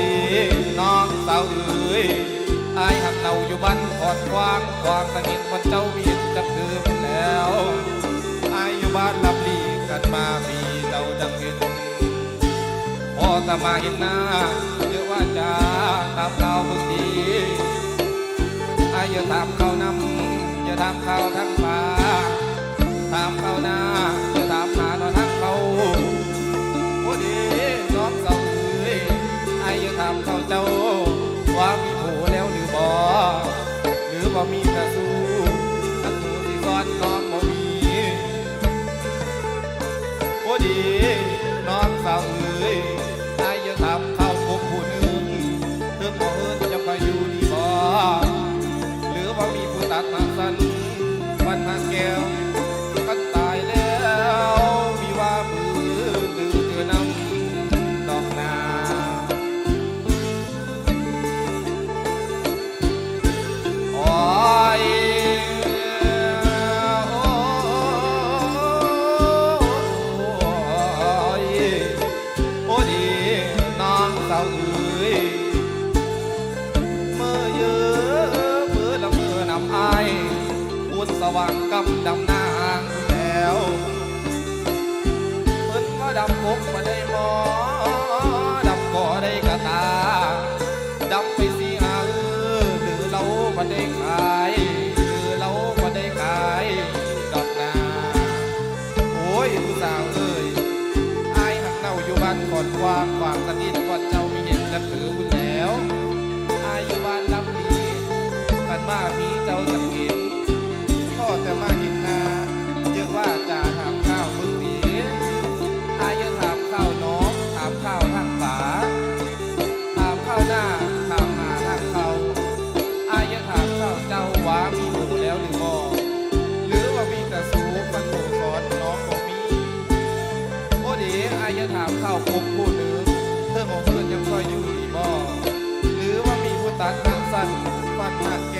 ดีน้องสาวเอ๋ยไอ้หักเนาอยู่บ้านขอดควางควางตะงินวันเจ้ามีจะคืนแล้วไอ้อยู่บ้านลับลีกันมามีเจ้าจังเห็นพอจะมาเห็นหน้าเรียกว่าจะตามเราบุตีไอ้อย่าตามเขานำอย่าตามเขาทั้งป่าตามเขาหน้า ดีน้องสาวเอ้ยนายังถามเขาพบผู้หนึ่งเธอบ่เอิญจะไปอยู่ดีบ่หรือว่ามีผู้ตัดมา บุญสว่างกำดำนางแล้วเพิ่นมาดำกบมาได้หมอดำก่อได้กระตาดำไปสีหาเออหรือเราบ่ได้ขายหรือเราบ่ได้ขายดอกนาโอ้ยผู้สาวเอ้ยอายหักเน่าอยู่บ้านก่อนวางวางตะนิดก่อนเจ้ามีเห็นจะถือบุญแล้วอายอยู่บ้านลำดีกันมาพี่เจ้าจะ คมพูดหรือเธอมองเพื่อนยังคอยอยู่บ่หรือว่ามีผู้ตัดนั้นสั้นฟังหัก